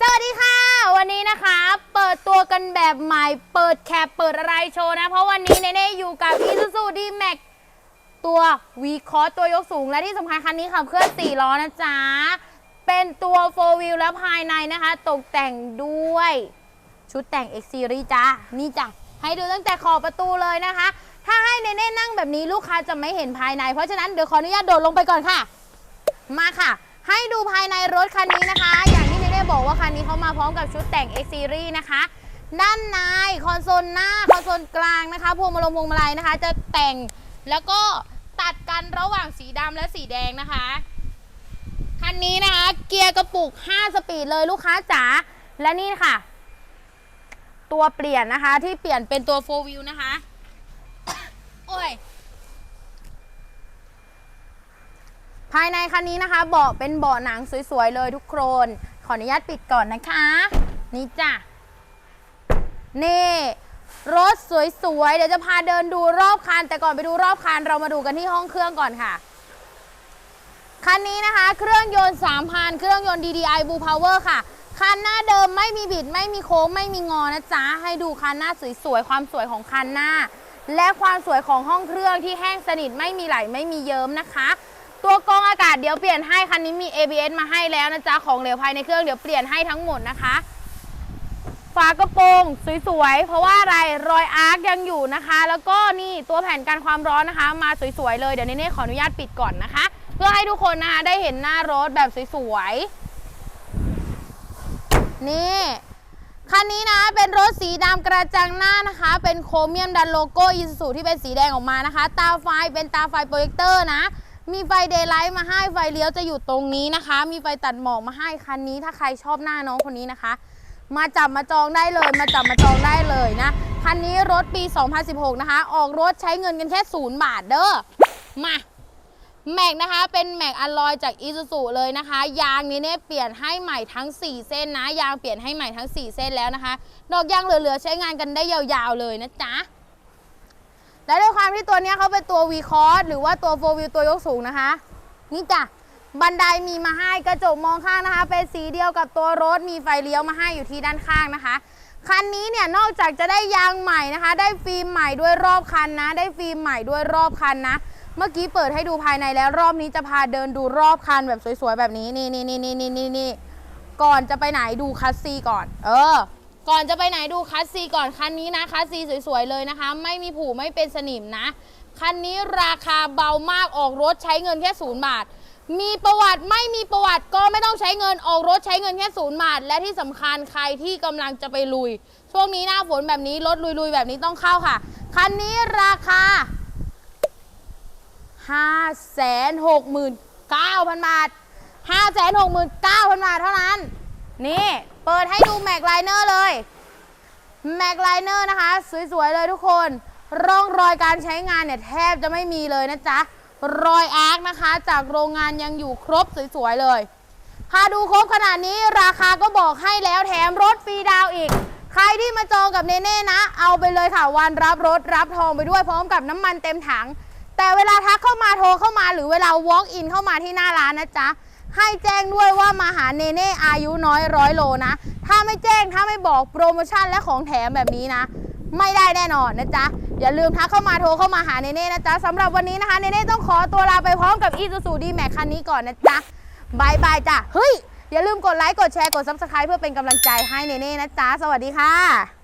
สวัสดีค่ะ วันนี้นะคะ เปิดตัวกันแบบใหม่ เปิดแคปเปิดอะไรโชว์นะ เพราะวันนี้เนเน่อยู่กับ Isuzu D-Max ตัว v c o s ตัวยกสูงและที่สำคัญคันนี้ขับเคลื่อน4ล้อนะจ๊ะ เป็นตัว 4 wheel และภายในนะคะ ตกแต่งด้วย ชุดแต่ง X Series จ้านี่จ้ะ ให้ดูตั้งแต่ขอบประตูเลยนะคะ ถ้าให้เนเน่นั่งแบบนี้ลูกค้าจะไม่เห็นภายใน เพราะฉะนั้นเดี๋ยวขออนุญาตโดดลงไปก่อนค่ะ มาค่ะ ให้ดูภายในรถคันนี้นะคะ อย่างที่เนเน่บอกว่าคันนี้เขามาพร้อมกับชุดแต่ง X Series นะคะ ด้านในคอนโซลหน้าคอนโซลกลางนะคะพวงมาลัยพวงมาลัยนะคะ จะแต่งแล้วก็ตัดกันระหว่างสีดำและสีแดงนะคะ คันนี้นะคะ เกียร์กระปุก 5 สปีดเลยลูกค้าจ๋าและนี่ค่ะ ตัวเปลี่ยนนะคะที่เปลี่ยนเป็นตัว 4 wheel นะคะ โอ้ยภายในคันนี้นะคะเบาะเป็นเบาะหนังสวยๆเลยทุกคน ขออนุญาตปิดก่อนนะคะ นี่จ้ะ นี่ รถสวยๆ เดี๋ยวจะพาเดินดูรอบคัน แต่ก่อนไปดูรอบคันเรามาดูกันที่ห้องเครื่องก่อนค่ะ คันนี้นะคะ เครื่องยนต์3,000 เครื่องยนต์ DDI Blue Power ค่ะ คันหน้าเดิมไม่มีบิด ไม่มีโค้ง ไม่มีงอนะจ๊ะ ให้ดูคันหน้าสวยๆ ความสวยของคันหน้า และความสวยของห้องเครื่องที่แห้งสนิทไม่มีไหลไม่มีเยิ้มนะคะ ตัวกรองอากาศเดี๋ยวเปลี่ยนให้คันนี้มี ABS มาให้แล้วนะจ๊ะของเหลวภายในเครื่องเดี๋ยวเปลี่ยนให้ทั้งหมดนะคะฝากระโปรงสวยๆ เพราะว่าอะไรรอยอาร์คยังอยู่นะคะ แล้วก็นี่ตัวแผ่นกันความร้อนนะคะ มาสวยๆเลยเดี๋ยวเน่ขออนุญาตปิดก่อนนะคะ เพื่อให้ทุกคนนะคะได้เห็นหน้ารถแบบสวยๆ นี่คันนี้นะเป็นรถสีดำกระจังหน้านะคะ เป็นโครเมียมดันโลโก้อีซูที่เป็นสีแดงออกมานะคะ ตาไฟเป็นตาไฟโปรเจคเตอร์นะ มีไฟเดย์ไลท์มาให้ไฟเลี้ยวจะอยู่ตรงนี้นะคะ มีไฟตัดหมอกมาให้คันนี้ ถ้าใครชอบหน้าน้องคนนี้นะคะ มาจับมาจองได้เลย มาจับมาจองได้เลยนะคันนี้รถปี 2016 นะคะ ออกรถใช้เงินกันแค่ศูนย์บาทเด้อมาแม็กนะคะ เป็นแม็กอลลอยจากอีซูซูเลยนะคะ ยางนี้เนี่ยเปลี่ยนให้ใหม่ทั้ง 4 เส้นนะ ยางเปลี่ยนให้ใหม่ทั้ง 4 เส้นแล้วนะคะ ดอกยางเหลือๆใช้งานกันได้ยาวๆเลยนะจ๊ะ และด้วยความที่ตัวนี้เขาเป็นตัว V c o s หรือว่าตัว4 wheel ตัวยกสูงนะคะ นี่จ้ะบันไดมีมาให้กระจกมองข้างนะคะ เป็นสีเดียวกับตัวรถมีไฟเลี้ยวมาให้อยู่ที่ด้านข้างนะคะ คันนี้เนี่ยนอกจากจะได้ยางใหม่นะคะ ได้ฟิล์มใหม่ด้วยรอบคันนะ ได้ฟิล์มใหม่ด้วยรอบคันนะ เมื่อกี้เปิดให้ดูภายในแล้วรอบนี้จะพาเดินดูรอบคันแบบสวยๆแบบนี้นี่นี่นี่นี่นี่นี่ก่อนจะไปไหนดูคัสซีก่อน เออ ก่อนจะไปไหนดูคัสซีก่อนคันนี้นะคัสซีสวยๆเลยนะคะ ไม่มีผูไม่เป็นสนิมนะคันนี้ราคาเบามากออกรถใช้เงินแค่ศูนย์บาท มีประวัติไม่มีประวัติก็ไม่ต้องใช้เงินออกรถใช้เงินแค่ศูนย์บาท และที่สำคัญใครที่กำลังจะไปลุย ช่วงนี้หน้าฝนแบบนี้รถลุยๆแบบนี้ต้องเข้าค่ะ คันนี้ราคา569,000บาท569,000บาทเท่านั้น นี่ เปิดให้ดูแม็กไลเนอร์เลยแม็กไลเนอร์นะคะ สวย ๆ เลยทุกคน ร่องรอยการใช้งานเนี่ย แทบจะไม่มีเลยนะจ๊ะ รอยอาร์คนะคะ จากโรงงานยังอยู่ครบสวย ๆ เลย พาดูครบขนาดนี้ราคาก็บอกให้แล้วแถมรถฟรีดาวอีก ใครที่มาจองกับเนเน่นะ เอาไปเลยค่ะ วันรับรถรับทองไปด้วยพร้อมกับน้ำมันเต็มถัง แต่เวลาทักเข้ามาโทรเข้ามาหรือเวลา walk in เข้ามาที่หน้าร้านนะจ๊ะ ให้แจ้งด้วยว่ามาหาเนเน่อายุน้อยร้อยโลนะ ถ้าไม่แจ้งถ้าไม่บอกโปรโมชั่นและของแถมแบบนี้นะ ไม่ได้แน่นอนนะจ๊ะ อย่าลืมทักเข้ามาโทรเข้ามาหาเนเน่นะจ๊ะสำหรับวันนี้นะคะเนเน่ต้องขอตัวลาไปพร้อมกับ Isuzu D-Max คันนี้ก่อนนะจ๊ะบายบายจ้ะเฮ้ยอย่าลืมกดไลค์กดแชร์กด Subscribe เพื่อเป็นกำลังใจให้เนเน่นะจ๊ะสวัสดีค่ะ